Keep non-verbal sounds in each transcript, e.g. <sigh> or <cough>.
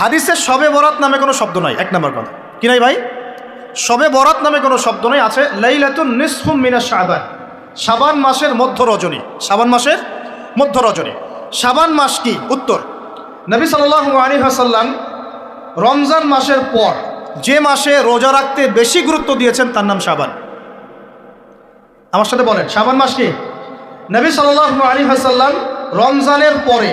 হাদিসে সবে বরাত নামে কোনো শব্দ নাই, এক নম্বর কথা। কি নাই ভাই? সবে বরাত নামে কোনো শব্দ নেই, আছে লাইলাতুন নিসফুম মিনা শাবান। শাবান মাসের মধ্য রজনী। শাবান মাসের মধ্য রজনী। সাবান মাস কি? উত্তর। নবী সাল্লাল্লাহু আলাইহি ওয়াসাল্লাম রমজান মাসের পর যে মাসে রোজা রাখতে বেশি গুরুত্ব দিয়েছেন, তার নাম সাবান আমার সাথে বলেন, শাবান মাস কি? নবী সাল্লাল্লাহু আলী হাসাল্লাম রমজানের পরে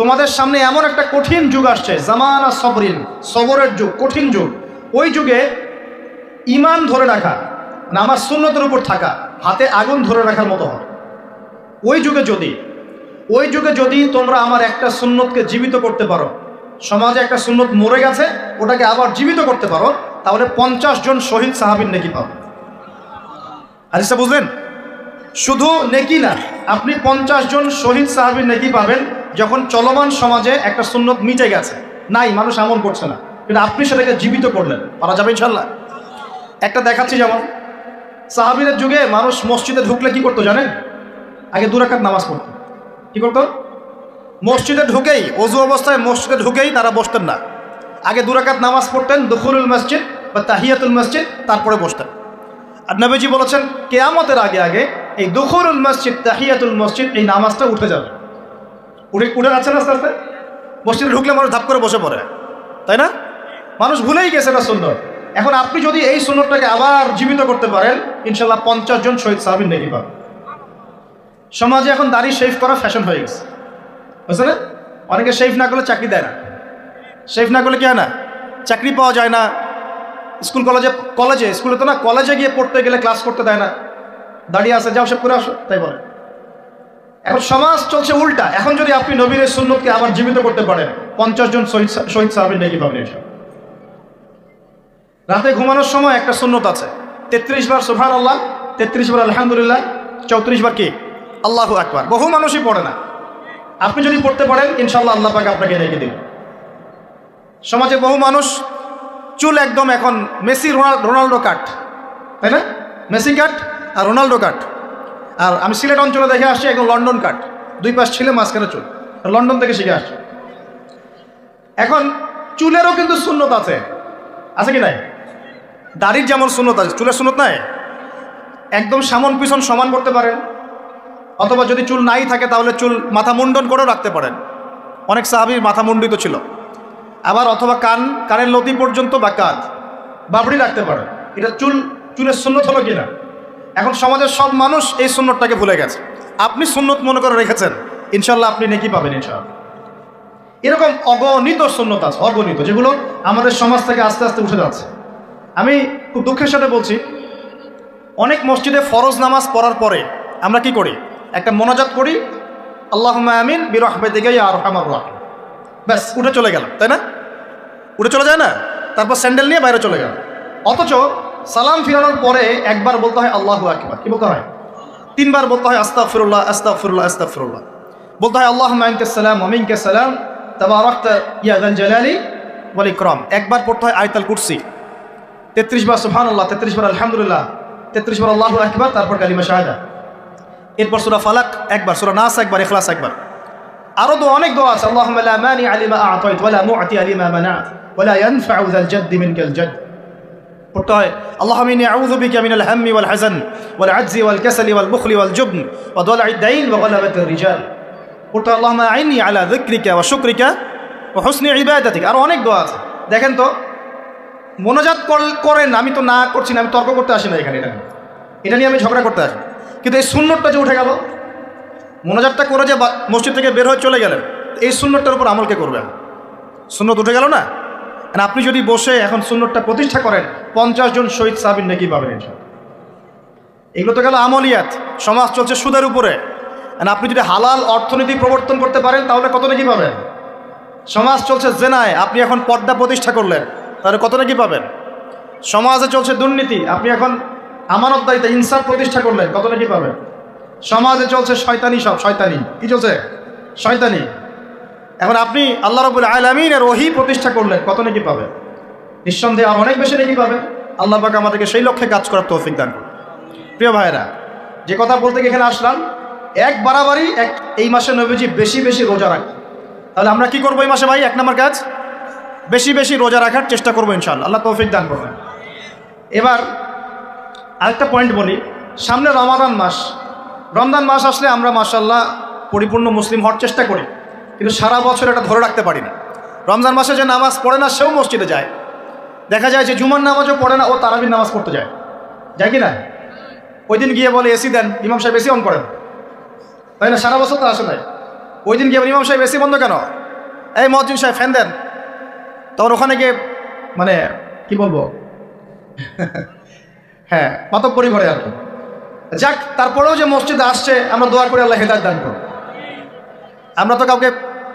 তোমাদের সামনে এমন একটা কঠিন যুগ আসছে, জামানা সবরিন, সবরের যুগ, কঠিন যুগ। ওই যুগে ইমান ধরে রাখা না আমার সুন্নতের উপর থাকা, হাতে আগুন ধরে রাখার মতো হবে ওই যুগে যদি, ওই যুগে যদি তোমরা আমার একটা সুন্নতকে জীবিত করতে পারো, সমাজে একটা সুন্নত মরে গেছে, ওটাকে আবার জীবিত করতে পারো, তাহলে পঞ্চাশ জন শহীদ সাহাবির নেকি পাবো হাদিসটা বুঝলেন? শুধু নেকি না, আপনি পঞ্চাশ জন শহীদ সাহাবির নেকি পাবেন যখন চলমান সমাজে একটা সুন্নত মিটে গেছে, নাই, মানুষ আমল করছে না। কিন্তু আপনি সেটাকে জীবিত করলেন। পারা যাবে ইনশাল্লাহ একটা দেখাচ্ছি যেমন, সাহাবিদের যুগে মানুষ মসজিদে ঢুকলে কি করতো জানেন? আগে দুরাকাত নামাজ পড়তো। কি করতো? মসজিদে ঢুকেই, অজু অবস্থায় মসজিদে ঢুকেই তারা বসতেন না। আগে দুরাকাত নামাজ পড়তেন, দুখুরুল মসজিদ বা তাহিয়াতুল মসজিদ, তারপরে বসতেন। আর নবীজি বলেছেন, কেয়ামতের আগে আগে এই দুখুরুল মসজিদ, তাহিয়াতুল মসজিদ এই নামাজটা উঠে যাবে। উঠে উঠে যাচ্ছে না আস্তে আস্তে মসজিদে ঢুকলে মানুষ ধাপ করে বসে পড়ে, তাই না? মানুষ ভুলেই গেছে এটা সুন্দর এখন আপনি যদি এই সুন্দরটাকে আবার জীবিত করতে পারেন, ইনশাল্লাহ পঞ্চাশ জন শহীদ সাহাবির নেকি পাবেন। সমাজে এখন দাড়ি শেভ করা ফ্যাশন হয়ে গেছে। বুঝছে না? অনেকে শেভ না করলে চাকরি দেয় না। শেভ না করলে কি হয় না? চাকরি পাওয়া যায় না। স্কুল, কলেজে কলেজে, স্কুলে তো না, কলেজে গিয়ে পড়তে গেলে ক্লাস করতে দেয় না। দাঁড়িয়ে আসে যাও সব করে আসো, তাই বলে। এখন সমাজ চলছে উল্টা। এখন যদি আপনি নবীর সুন্নতকে আবার জীবিত করতে পারেন, পঞ্চাশ জন শহীদ সাহাবির নেকি পাবেন এসব রাতে ঘুমানোর সময় একটা সুন্নত আছে। তেত্রিশ বার সুফান আল্লাহ তেত্রিশ বার আলহামদুলিল্লাহ, চৌত্রিশ বার কি? আল্লাহ আকবার। বহু মানুষই পড়ে না। আপনি যদি পড়তে পারেন ইনশাল্লাহ আল্লাহ পাকে আপনাকে রেখে দিন সমাজে বহু মানুষ, চুল একদম এখন মেসি, রোনাল- রোনাল্ডো কাট। তাই না? মেসি কাট আর রোনাল্ডো কাট। আর আমি সিলেট অঞ্চলে দেখে আসছি একদম লন্ডন কাট দুই পাশ ছিলে মাঝখানে চুল। লন্ডন থেকে শিখে আসছি। এখন চুলেরও কিন্তু শূন্যত আছে। আছে কি নাই? দাড়ির যেমন শূন্যত আছে, চুলের শূন্যত নাই? একদম সামন পিছন সমান করতে পারেন। অথবা যদি চুল নাই থাকে, তাহলে চুল মাথা মুন্ডন করেও রাখতে পারেন। অনেক সাহাবির মাথা মুন্ডিত ছিল। আবার অথবা কান, কানের লতি পর্যন্ত বা কাঁধ, বাবড়ি রাখতে পারেন। এটা চুল, চুলের সুন্নত হলো কিনা এখন সমাজের সব মানুষ এই সুন্নতটাকে ভুলে গেছে। আপনি সুন্নত মনে করে রেখেছেন। ইনশাল্লাহ আপনি নেকি পাবেন ইনশাল্লাহ এরকম অগণিত সুন্নত আছে, অগণিত, যেগুলো আমাদের সমাজ থেকে আস্তে আস্তে উঠে যাচ্ছে। আমি খুব দুঃখের সাথে বলছি, অনেক মসজিদে ফরজ নামাজ পড়ার পরে আমরা কি করি? একটা মোনাজাত করি আল্লাহ আমিন বির দিকে আর আমার রাহিম। ব্যাস, উঠে চলে গেলাম, তাই না? উঠে চলে যায় না? তারপর স্যান্ডেল নিয়ে বাইরে চলে গেল অথচ সালাম ফিরানোর পরে একবার বলতে হয় আল্লাহ আকবার। কি বলতে হয়? তিনবার বলতে হয় আস্তাক ফিরুল্লাহ আস্তাক ফিরুল্লাহ আস্তাক ফিরুল্লাহ বলতে হয় আল্লাহ মাইনকে সালাম অমিনকে সালাম তাবারক ইয়াদাল জালালি ওয়াল ইকরাম। একবার পড়তে হয় আয়তাল কুরসি। তেত্রিশ বার সুবহানাল্লাহ, তেত্রিশ বার আলহামদুলিল্লাহ, তেত্রিশ বার আল্লাহ একবার তারপর কালিমা শাহাদা। এরপর সুরা ফালাক একবার, সুরা নাস একবার এখলাস একবার। আরও তো অনেক দোয়া আছে আল্লাহ আলিমা আতাইত ওয়ালা মুআতি আলিমা মানাত ওয়ালা ইয়ানফাউ যাল জাদ্দি মিনকাল জাদ্দ। পড়তে হয়। আল্লাহ মিনি আউযু বিকা মিনাল হাম্মি ওয়াল হাযান ওয়াল আজজি ওয়াল কাসালি ওয়াল বুখলি ওয়াল জুবন ওয়া দালা'id দাইন ওয়া গালাবাতির রিজাল। পড়তে হয়, আল্লাহুম্মা আইনি আলা যিকরিকা ওয়া শুকরিকা ওয়া হুসনি ইবাদাতিক। আর অনেক দোয়া আছে। দেখেন তো, মনোজাত কর- করেন, আমি তো না করছি না, আমি তর্ক করতে আসি না এখানে, এটা এটা নিয়ে আমি ঝগড়া করতে আসি। কিন্তু এই সুন্নতটা যে উঠে গেল, মোনাজাতটা করে যে মসজিদ থেকে বের হয়ে চলে গেলেন, এই সুন্নতটার উপর আমল কে করবেন। সুন্নত উঠে গেল না? আপনি যদি বসে এখন সুন্নতটা প্রতিষ্ঠা করেন, পঞ্চাশ জন শহীদ সাবিন নাকি পাবেন। এগুলো তো গেল আমলিয়াত। সমাজ চলছে সুদের উপরে। আপনি যদি হালাল অর্থনীতি প্রবর্তন করতে পারেন, তাহলে কত নাকি পাবেন? সমাজ চলছে জেনায়। আপনি এখন পর্দা প্রতিষ্ঠা করলেন, তাহলে কত নাকি পাবেন? সমাজে চলছে দুর্নীতি। আপনি এখন আমানতদারিতে ইনসাফ প্রতিষ্ঠা করলেন, কত নাকি পাবেন? সমাজে চলছে শয়তানি সব শয়তানি। কি চলছে? শয়তানি। এখন আপনি আল্লাহ রবুল আলমিনের ওহি প্রতিষ্ঠা করলেন কত নাকি পাবে নিঃসন্দেহে আর অনেক বেশি নাকি পাবে আল্লাহ পাক আমাদেরকে সেই লক্ষ্যে কাজ করার তৌফিক দান প্রিয় ভাইরা যে কথা বলতে এখানে আসলাম, এক বাড়াবাড়ি, এক এই মাসে নবীজি বেশি বেশি রোজা রাখেন। তাহলে আমরা কি করব এই মাসে ভাই? এক নম্বর কাজ, বেশি বেশি রোজা রাখার চেষ্টা করব ইনশাল্লাহ আল্লাহ তৌফিক দান করবেন এবার আরেকটা পয়েন্ট বলি, সামনে রমাদান মাস। রমদান মাস আসলে আমরা মাসাল্লাহ পরিপূর্ণ মুসলিম হওয়ার চেষ্টা করি। কিন্তু সারা বছর এটা ধরে রাখতে পারি না। রমজান মাসে যে নামাজ পড়ে না, সেও মসজিদে যায়। দেখা যায় যে জুমার নামাজও পড়ে না, ও তারাবির নামাজ পড়তে যায়। যায় কি না? ওই দিন গিয়ে বলে, এসি দেন, ইমাম সাহেব এসি অন করেন। তাই না? সারা বছর তো আসে নাই। ওই দিন গিয়ে ইমাম সাহেব এসি বন্ধ কেন? এই মহাজিন সাহেব, ফ্যান দেন। তখন ওখানে গিয়ে মানে কি বলব? <laughs> হ্যাঁ মাতব্বরি করে আর কি। যাক, তারপরেও যে মসজিদে আসছে, আমরা দোয়া করে, আল্লাহ হেদায়ত দান করব আমরা তো কাউকে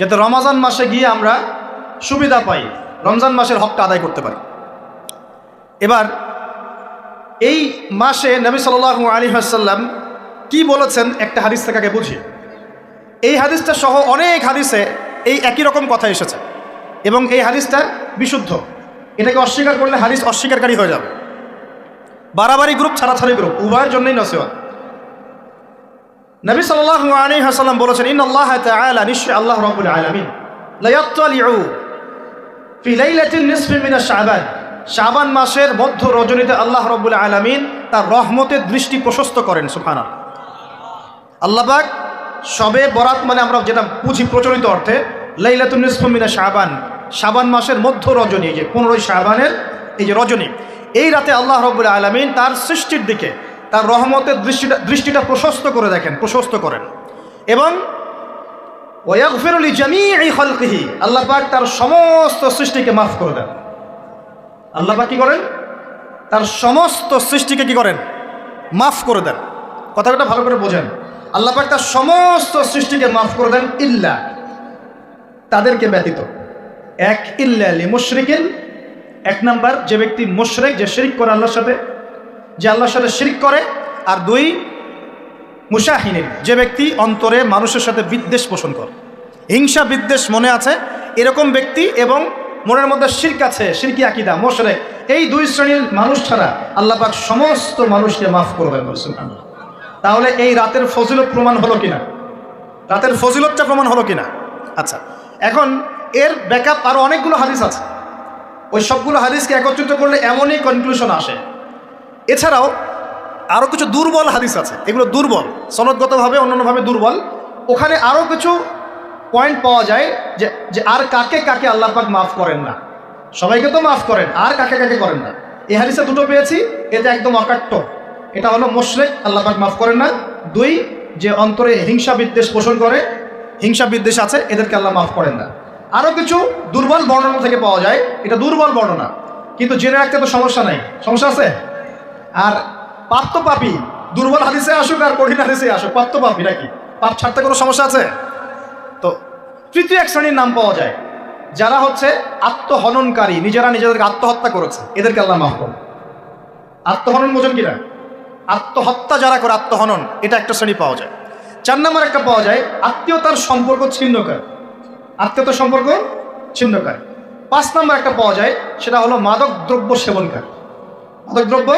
যাতে রমাজান মাসে গিয়ে আমরা সুবিধা পাই, রমজান মাসের হকটা আদায় করতে পারি। এবার, এই মাসে নবী সাল্লাহ আলী সাল্লাম কি বলেছেন একটা হাদিস থেকে আগে বুঝি। এই হাদিসটা সহ অনেক হাদিসে এই একই রকম কথা এসেছে এবং এই হাদিসটা বিশুদ্ধ। এটাকে অস্বীকার করলে হাদিস অস্বীকারী হয়ে যাবে। বাড়াবাড়ি গ্রুপ ছাড়াছাড়ি গ্রুপ উভয়ের জন্যই নসিহত। নবী সাল্লাল্লাহু আলাইহি ওয়াসাল্লাম বলেছেন ইন আল্লাহ তাআলা নিশ্চয় আল্লাহ রাব্বুল আলামিন। লা ইয়াত্তালিউ ফি লাইলাতিন নিসফি মিন শাবান। শাবান মাসের মধ্য রজনীতে আল্লাহ রাব্বুল আলামিন তার রহমতের দৃষ্টি প্রশস্ত করেন, সুবহানাল্লাহ। আল্লাহ পাক সবে বরাত মানে আমরা যেটা বুঝি প্রচলিত অর্থে, লাইলাতুন নিসফি মিন শাবান শাবান মাসের মধ্য রজনী, এই যে পনেরোই শাবানের এই যে রজনী, এই রাতে আল্লাহ রব্বুল আলমিন তার সৃষ্টির দিকে তার রহমতের দৃষ্টিটা দৃষ্টিটা প্রশস্ত করে দেখেন, প্রশস্ত করেন। এবং ওয়াগফিরুলি জামিই খলকিহি, আল্লাহ পাক তার সমস্ত সৃষ্টিকে মাফ করে দেন। আল্লাহ পাক কি করেন? তার সমস্ত সৃষ্টিকে কি করেন? মাফ করে দেন। কথাটা ভালো করে বোঝেন। আল্লাহ পাক তার সমস্ত সৃষ্টিকে মাফ করে দেন ইল্লা, তাদেরকে ব্যতীত। এক, ইল্লা মুশরিকিন। এক নাম্বার, যে ব্যক্তি মুশরিক, যে শিরিক করে আল্লাহর সাথে যে আল্লাহর সাথে শিরিক করে, আর দুই মুশাহিনীন যে ব্যক্তি অন্তরে মানুষের সাথে বিদ্বেষ পোষণ করে। হিংসা, বিদ্বেষ মনে আছে, এরকম ব্যক্তি এবং মনের মধ্যে শির্ক আছে, শিরকি আকিদা, মোশরে। এই দুই শ্রেণির মানুষ ছাড়া আল্লাহ পাক সমস্ত মানুষকে মাফ করবে তাহলে এই রাতের ফজিলত প্রমাণ হলো কিনা? রাতের ফজিলতটা প্রমাণ হলো কিনা? আচ্ছা এখন এর ব্যাকআপ আরও অনেকগুলো হাদিস আছে। ওই সবগুলো হাদিসকে একত্রিত করলে এমনই কনক্লুশন আসে। এছাড়াও আরও কিছু দুর্বল হাদিস আছে। এগুলো দুর্বল, সনদগতভাবে, অন্যান্যভাবে দুর্বল। ওখানে আরও কিছু পয়েন্ট পাওয়া যায় যে যে আর কাকে কাকে আল্লাহ পাক মাফ করেন না। সবাইকে তো মাফ করেন, আর কাকে কাকে করেন না। এই হাদিসে দুটো পেয়েছি এটা একদম অকাট্য। এটা হলো মোশরেক, আল্লাহ পাক মাফ করেন না। দুই, যে অন্তরে হিংসা বিদ্বেষ পোষণ করে, হিংসা বিদ্বেষ আছে, এদেরকে আল্লাহ মাফ করেন না। আরও কিছু দুর্বল বর্ণনা থেকে পাওয়া যায়, এটা দুর্বল বর্ণনা। কিন্তু জেনে রাখতে তো সমস্যা নাই। সমস্যা আছে? আর তো পাপি, দুর্বল হাদিসে আসুক আর কঠিন হাদিসে আসুক তো পাপি নাকি? পাপ ছাড়তে কোনো সমস্যা আছে? তো তৃতীয় এক শ্রেণির নাম পাওয়া যায়। যারা হচ্ছে আত্মহননকারী, নিজেরা নিজেদেরকে আত্মহত্যা করেছে, এদেরকে আল্লাহ মাফ করুন। আত্মহনন বোঝেন কিনা? আত্মহত্যা যারা করে, আত্মহনন, এটা একটা শ্রেণি পাওয়া যায়। চার নম্বর একটা পাওয়া যায়, আত্মীয়তার সম্পর্ক ছিন্নকার। আত্মীয়তার সম্পর্ক ছিন্নকার। পাঁচ নম্বর একটা পাওয়া যায়, সেটা হলো মাদক দ্রব্য সেবনকারী। মাদক দ্রব্য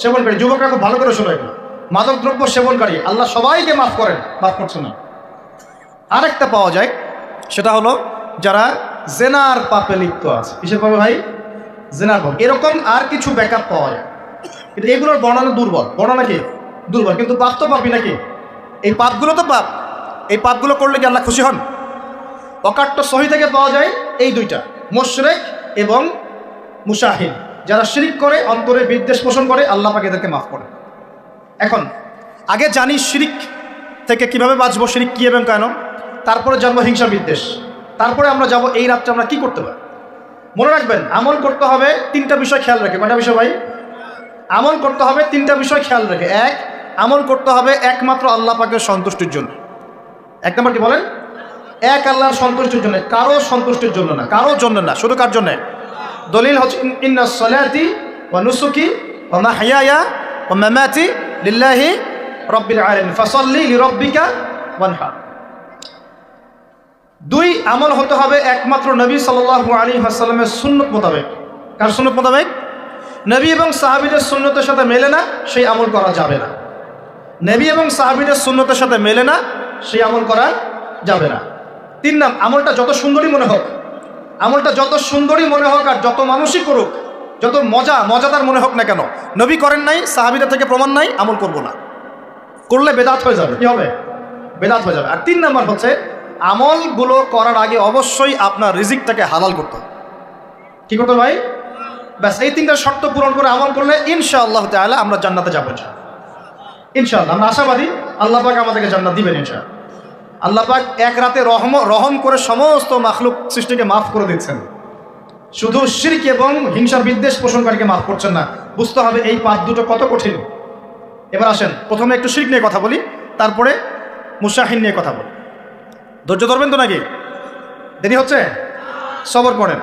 সেবনকারী যুবকরা খুব ভালো করে শোনো এগুলো। মাদক দ্রব্য সেবনকারী আল্লাহ সবাইকে মাফ করেন, মাফ করছে না। আরেকটা পাওয়া যায়, সেটা হলো যারা জেনার পাপে লিপ্ত আছে। কিসের পাবে ভাই? জেনার পাপ। এরকম আর কিছু ব্যাকআপ পাওয়া যায়। কিন্তু এগুলোর বর্ণনা দুর্বল। বর্ণনা কি? দুর্বল। কিন্তু পাপ তো পাপি নাকি? এই পাপগুলো তো পাপ। এই পাপগুলো করলে কি আল্লাহ খুশি হন? অকাট্য সহি থেকে পাওয়া যায় এই দুইটা, মোশরেক এবং মুশাহিন যারা শিরিক করে, অন্তরে বিদ্বেষ পোষণ করে, আল্লাহ পাকে এদেরকে মাফ করে এখন, আগে জানি শিরিক থেকে কীভাবে বাঁচবো, শিরিক কী এবং কেন? তারপরে জানব হিংসা, বিদ্বেষ। তারপরে আমরা যাব এই রাত্রে আমরা কি করতে পারি? মনে রাখবেন, আমল করতে হবে তিনটা বিষয় খেয়াল রেখে। কয়টা বিষয় ভাই? আমল করতে হবে তিনটা বিষয় খেয়াল রেখে। এক, আমল করতে হবে একমাত্র আল্লাহ পাকের সন্তুষ্টির জন্য। এক নম্বর কি বলেন? এক আল্লাহর সন্তুষ্টির জন্য। কারও সন্তুষ্টির জন্য না। কারও জন্য না। শুধু কার জন্যে? দলিল হচ্ছে, ইন- ইন্না সলাতি ওয়া নুসুকি ওয়া মাহইয়ায়া ওয়া মামাতি লিল্লাহি রাব্বিল আলামিন, ফাসাল্লি লিরাব্বিকা ওয়ানহার দুই আমল হতে হবে একমাত্র নবী সাল্লাল্লাহু আলাইহি ওয়াসাল্লামের সুন্নত মোতাবেক। কার সুন্নত মোতাবেক? নবী এবং সাহাবীদের সুন্নতের সাথে মেলে না, সেই আমল করা যাবে না। নবী এবং সাহাবীদের সুন্নতের সাথে মেলে না, সেই আমল করা যাবে না। তিন নাম, আমলটা যত সুন্দরী মনে হোক আমলটা যত সুন্দরী মনে হোক আর যত মানুষই করুক, যত মজা, মজাদার মনে হোক না কেন, নবী করেন নাই সাহাবিদের থেকে প্রমাণ নাই, আমল করব না। করলে বেদাত হয়ে যাবে। কি হবে? বেদাত হয়ে যাবে। আর তিন নাম্বার হচ্ছে, আমলগুলো করার আগে অবশ্যই আপনার রিজিকটাকে হালাল করতে হবে। কি করতে ভাই? ব্যাস, এই তিনটা শর্ত পূরণ করে আমল করলে ইনশাআল্লাহ তাআলা আমরা জান্নাতে যাব। ইনশাআল্লাহ, আমরা আশাবাদী আল্লাহ পাক আমাদেরকে জান্নাত দিবেন ইনশাআল্লাহ। আল্লাহ পাক এক রাতে রহম রহম করে সমস্ত মাখলুক সৃষ্টিকে মাফ করে দিচ্ছেন। শুধু শিরক এবং হিংসার বিদ্বেষ পোষণকারীকে মাফ করছেন না, বুঝতে হবে এই পাপ দুটো কত কঠিন। এবার আসেন, প্রথমে একটু শিরক নিয়ে কথা বলি, তারপরে মুসাহিন নিয়ে কথা বলি। ধৈর্য ধরবেন তো নাকি? দেরি হচ্ছে? সবর করেন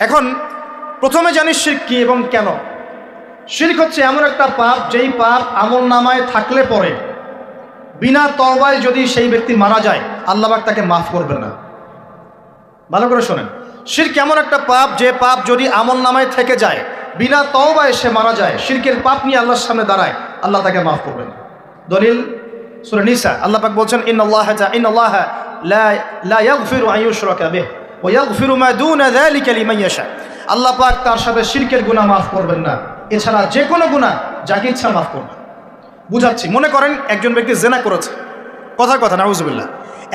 এখন, প্রথমে জানি শিরক কি এবং কেন। শিরক হচ্ছে এমন একটা পাপ, যেই পাপ আমল নামায় থাকলে পরে। বিনা তওবায় যদি সেই ব্যক্তি মারা যায় আল্লাহবাক তাকে মাফ করবেন না। ভালো করে শোনেন। শির কেমন একটা পাপ, যে পাপ যদি আমল নামায় থেকে যায়, বিনা তওবায় সে মারা যায়, শিরকের পাপ নিয়ে আল্লাহর সামনে দাঁড়ায়, আল্লাহ তাকে মাফ করবেন দলিল সূরা নিসা। আল্লাহ পাক বলছেন ইন আল্লাহ ইন আল্লাহ আল্লাহ পাক তার সাথে শিরকের গুনাহ মাফ করবেন না। এছাড়া যে কোনো গুনাহ, যাকে ইচ্ছা মাফ করবেন। বুঝাচ্ছি। মনে করেন একজন ব্যক্তি জেনা করেছে। কথার কথা, নাউজুবিল্লাহ।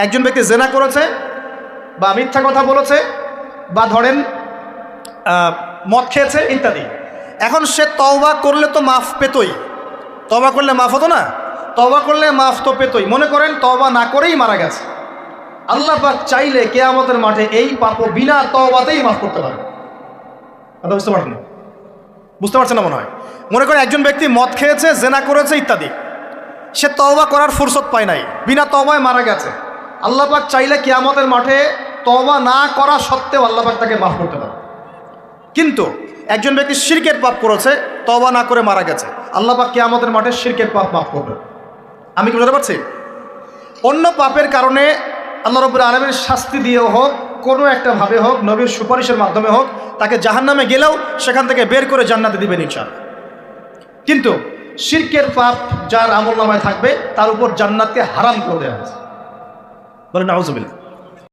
একজন ব্যক্তি জেনা করেছে বা মিথ্যা কথা বলেছে বা ধরেন মদ খেয়েছে ইত্যাদি। এখন সে তওবা করলে তো মাফ পেতই। তবা করলে মাফ হতো না? তবা করলে মাফ তো পেতই। মনে করেন তবা না করেই মারা গেছে। আল্লাহ পাক চাইলে কেয়ামতের মাঠে এই পাপ বিনা তওবাতেই মাফ করতে পারে। কথা বুঝতে পারছেন বুঝতে পারছেন না মনে হয়? মনে করেন একজন ব্যক্তি মদ খেয়েছে, জেনা করেছে, ইত্যাদি। সে তওবা করার ফুরসত পায় নাই, বিনা তবায় মারা গেছে। আল্লাহ পাক চাইলে কিয়ামতের মাঠে তওবা না করা সত্ত্বেও আল্লাহ পাক তাকে মাফ করতে পারে কিন্তু একজন ব্যক্তি শিরকের পাপ করেছে, তওবা না করে মারা গেছে, আল্লাহ পাক কিয়ামতের মাঠে শিরকের পাপ মাফ করবে। আমি কি বুঝতে পারছি? অন্য পাপের কারণে আল্লাহ রব্বুর আলমের শাস্তি দিয়েও হোক কোনো একটা ভাবে হোক, নবীর সুপারিশের মাধ্যমে হোক, তাকে জাহান নামে গেলেও সেখান থেকে বের করে জান্নাতে দিবেন ইনশাআল্লাহ। কিন্তু শিরকের পাপ যার আমল নামায় থাকবে, তার উপর জান্নাতকে হারাম করে দেওয়া হয়েছে। বলে নাউজুবিল্লাহ।